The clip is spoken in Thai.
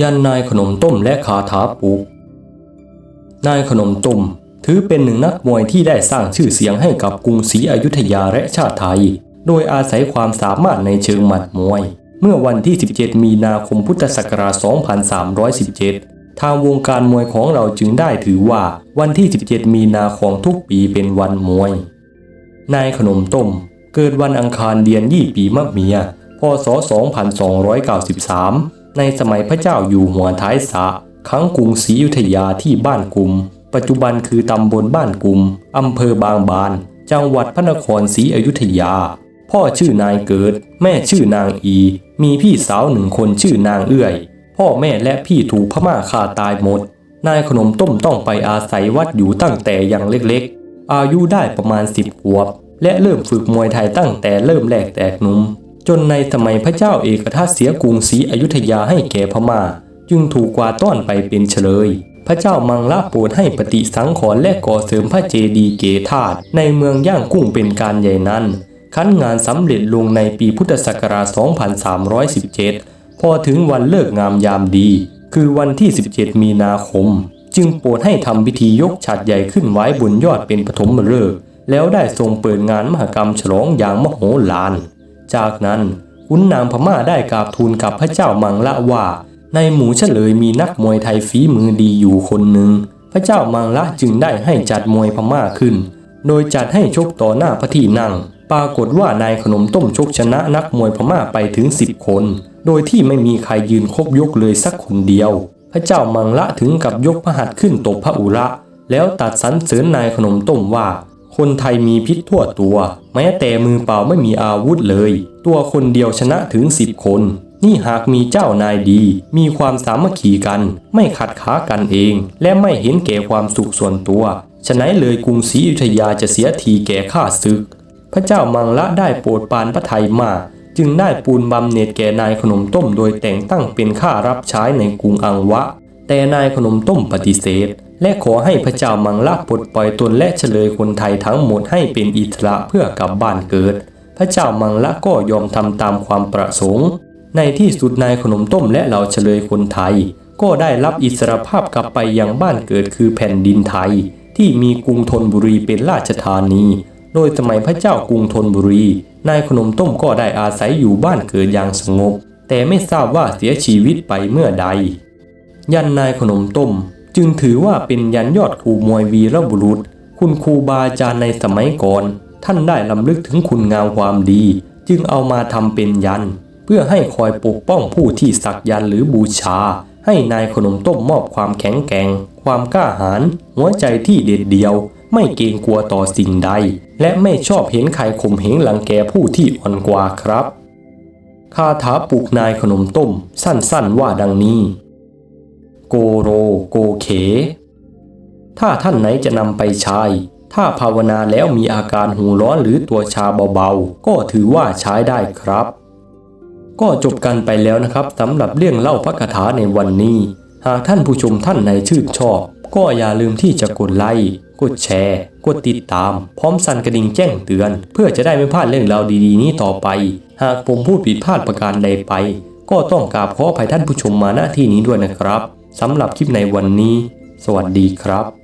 ยันนายขนมต้มและคาถาปลุกนายขนมต้มถือเป็นหนึ่งนักมวยที่ได้สร้างชื่อเสียงให้กับกรุงศรีอยุธยาและชาติไทย โดยอาศัยความสามารถในเชิงหมัดมวย เมื่อวันที่ 17 มีนาคมพุทธศักราช 2317 ทางวงการมวยของเราจึงได้ถือว่าวันที่ 17 มีนาของทุกปีเป็นวันมวย นายขนมต้มเกิดวันอังคารเดือนยี่ปีมะเมีย พศ 2293 ในสมัยพระเจ้าอยู่หัวท้ายสะครั้งกรุงศรีอยุธยาที่บ้านกุม ปัจจุบันคือตำบลบ้านกุมอำเภอบางบาน จังหวัดพระนครศรีอยุธยา พ่อชื่อนายเกิด แม่ชื่อนางอี มีพี่สาวหนึ่งคนชื่อนางเอื้อย พ่อแม่และพี่ถูกพม่าฆ่าตายหมด นายขนมต้มต้องไปอาศัยวัดอยู่ตั้งแต่ยังเล็กๆ อายุได้ประมาณสิบขวบ และเริ่มฝึกมวยไทยตั้งแต่เริ่มแรกแตกหนุ่ม จนในสมัยพระเจ้าเอกทัตเสียกรุงศรีอยุธยาให้แก่พม่า จึงถูกกวาดต้อนไปเป็นเฉลย พระเจ้ามังละโปรดให้ปฏิสังขรณ์และก่อเสริมพระเจดีย์เกธาตุในเมืองย่างกุ้งเป็นการใหญ่นั้นขั้นงานสำเร็จลงในปีพุทธศักราช 2317 พอถึงวันเลิกงามยามดี คือวันที่ 17 มีนาคม จึงโปรดให้ทำพิธียกฉัดใหญ่ขึ้นไว้บนยอดเป็นปฐมฤกษ์แล้วได้ทรงเปิดงานมหกรรมฉลองอย่างมโหฬาร จากนั้นขุนนางพม่าได้กราบทูลกับพระเจ้ามังละว่า ในหมู่เฉลยมีนักมวยไทยฝีมือดีอยู่คนหนึ่ง พระเจ้ามังละจึงได้ให้จัดมวยพม่าขึ้น โดยจัดให้ชกต่อหน้าพระที่นั่ง ปรากฏว่านายขนมต้มชกชนะนักมวยพม่าไปถึง 10 คน โดยที่ไม่มีใครยืนครบยกเลยสักคนเดียว พระเจ้ามังละถึงกับยกพระหัตถ์ขึ้นตบพระอุระ แล้วตัดสรรเสริญนายขนมต้มว่า คนไทยมีพิษทั่วตัว แม้แต่มือเปล่าไม่มีอาวุธเลย ตัวคนเดียวชนะถึงสิบคน นี่หากมีเจ้านายดี มีความสามัคคีกัน ไม่ขัดขากันเอง และไม่เห็นแก่ความสุขส่วนตัว ฉะนั้นเลยกรุงศรีอยุธยาจะเสียทีแก่ข้าศึก พระเจ้ามังละได้โปรดปรานพระไทยมากจึงได้ปูนบำเหน็จแก่นายขนมต้มโดยแต่งตั้งเป็นข้ารับใช้ในกรุงอังวะ แต่นายขนมต้มปฏิเสธ และขอให้พระเจ้ามังละปลดปล่อยตนและเฉลยคนไทยทั้งหมดให้เป็นอิสระเพื่อกลับบ้านเกิด พระเจ้ามังละก็ยอมทำตามความประสงค์ ในที่สุดนายขนมต้มและเหล่าเฉลยคนไทย ก็ได้รับอิสรภาพกลับไปยังบ้านเกิดคือแผ่นดินไทย ที่มีกรุงธนบุรีเป็นราชธานี โดยสมัยพระเจ้ากรุงธนบุรี นายขนมต้มก็ได้อาศัยอยู่บ้านเกิดอย่างสงบ แต่ไม่ทราบว่าเสียชีวิตไปเมื่อใด ยันนายขนมต้ม จึงถือว่าเป็นยันยอดครูมวยวีรบุรุษ คุณครูบาอาจารย์ในสมัยก่อน ท่านได้ลำลึกถึงคุณงามความดี จึงเอามาทำเป็นยัน เพื่อให้คอยปกป้องผู้ที่สักยันหรือบูชา ให้นายขนมต้มมอบความแข็งแกร่ง ความกล้าหาญหัวใจที่เด็ดเดียว ไม่เกรงกลัวต่อสิ่งใด และไม่ชอบเห็นใครข่มเหงหลังแกผู้ที่อ่อนกว่าครับคาถาปลุกนายขนมต้ม สั้นๆว่าดังนี้ โกโรโกเข ถ้าท่านไหนจะนำไปใช้ ถ้าภาวนาแล้วมีอาการหูร้อนหรือตัวชาเบาๆ ก็ถือว่าใช้ได้ครับ ก็จบกันไปแล้วนะครับสำหรับเรื่องเล่าพระคาถาในวันนี้ หากท่านผู้ชมท่านไหนชื่นชอบ ก็อย่าลืมที่จะกดไลค์กดแชร์ กดติดตาม พร้อมสั่นกระดิ่งแจ้งเตือน เพื่อจะได้ไม่พลาดเรื่องราวดีๆ นี้ต่อไป หากผมพูดผิดพลาดประการใดไป ก็ต้องกราบขออภัยท่านผู้ชมมาณที่นี้ด้วยนะครับ สำหรับคลิปในวันนี้ สวัสดีครับ